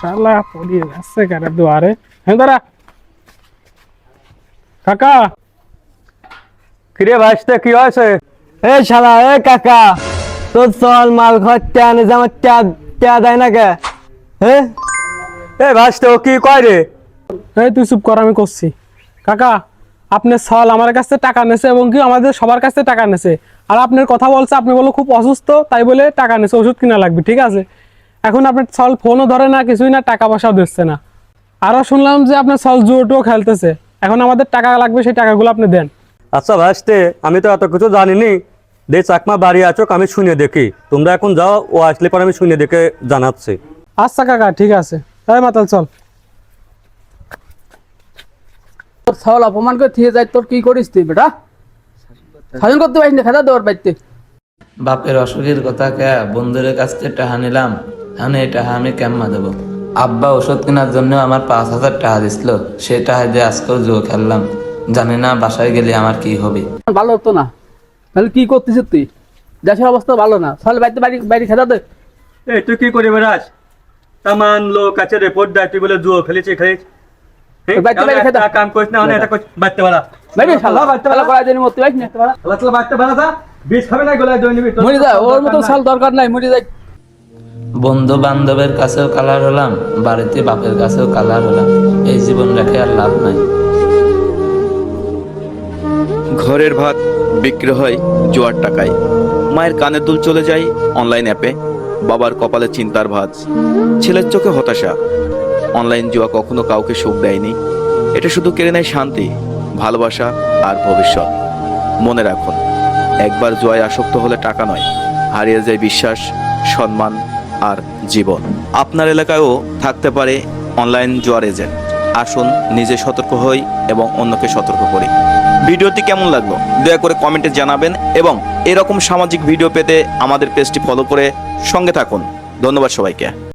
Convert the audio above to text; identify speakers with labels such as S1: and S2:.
S1: শালা পড়িয়ে যাচ্ছে কারে দুয়ারে। হ্যাঁ দাঁড়া। কাকা।
S2: কিরে কি হয়েছে?
S3: এ শালা এ কাকা তোর চল মাল ঘর ট্যা নে যে আমার ট্যা ট্যা দেয় না কে? হ্যাঁ
S2: এ ভাইস্তে ও কি কয় রে?
S1: এই তুই চুপ কর আমি করছি। কাকা আপনি সল আমার কাছে টাকা নেছে এবং কি আমাদের সবার কাছে টাকা নেছে। আর আপনার কথা বলছে আপনি বলো খুব অসুস্থ তাই বলে টাকা নেছে ওষুধ কিনা লাগবে ঠিক আছে? এখন আপনার সল ফোনও ধরে না কিছুই না টাকা পয়সাও দিচ্ছে না। আরও শুনলাম যে আপনার সল জুয়োটাও খেলতেছে। এখন আমাদের টাকা লাগবে সেই টাকাগুলো আপনি দেন।
S2: আচ্ছা ভাইস্তে আমি তো এত কিছু জানিনি। দে চাকমা বাড়ি আছো আমি শুনে দেখি। তোমরা এখন যাও ও আসলে পর আমি শুনে দেখে জানাচ্ছি।
S1: আচ্ছা কাকা ঠিক আছে। তাই মাতাল চল।
S4: তোর ছাগল অপমান করে থিয়ে যায় তোর কি করিস তুই বেটা? শাসন করতে পারিস না খেদা দেওয়ার বাড়িতে।
S5: বাপের অসুখের কথা কে বন্ধুদের কাছ থেকে টাকা নিলাম। এখন এই টাকা আমি কেমন দেবো? আব্বা ওষুধ কেনার জন্য আমার পাঁচ হাজার টাকা দিছিল। সেই টাকা দিয়ে আজকেও জুয়ো খেললাম। জানি না বাসায় গেলে আমার কি হবে।
S4: ভালো হতো না। তাহলে কি করতেছিস তুই? দেশের অবস্থা ভালো না। তাহলে বাড়িতে বাড়ি বাড়ি খেদা দে।
S2: এই তুই কি করে বেড়াস তামান লোক আছে রিপোর্ট দেয় তুই বলে জুয়ো খেলেছি খেলিস কাম করিস না এটা করিস। বাড়তে পারা
S5: বন্ধু বান্ধবের কাছেও কালার হলাম বাড়িতে বাপের কাছেও কালার হলাম। এই জীবন রেখে আর লাভ নাই।
S6: ঘরের ভাত বিক্রি হয় জোয়ার টাকায়। মায়ের কানের দুল চলে যায় অনলাইন অ্যাপে। বাবার কপালে চিন্তার ভাঁজ। ছেলের চোখে হতাশা। অনলাইন জুয়া কখনো কাউকে সুখ দেয়নি। এটা শুধু কেড়ে নেয় শান্তি, ভালোবাসা আর ভবিষ্যৎ। মনে রাখুন, একবার জুয়ায় আসক্ত হলে টাকা নয়, হারিয়ে যায় বিশ্বাস, সম্মান আর জীবন। আপনার এলাকায়ও থাকতে পারে অনলাইন জুয়ার এজেন্ট। আসুন, নিজে সতর্ক হই এবং অন্যকে সতর্ক করি। ভিডিওটি কেমন লাগল? দয়া করে কমেন্টে জানাবেন এবং এরকম সামাজিক ভিডিও পেতে আমাদের পেজটি ফলো করে সঙ্গে থাকুন। ধন্যবাদ সবাইকে।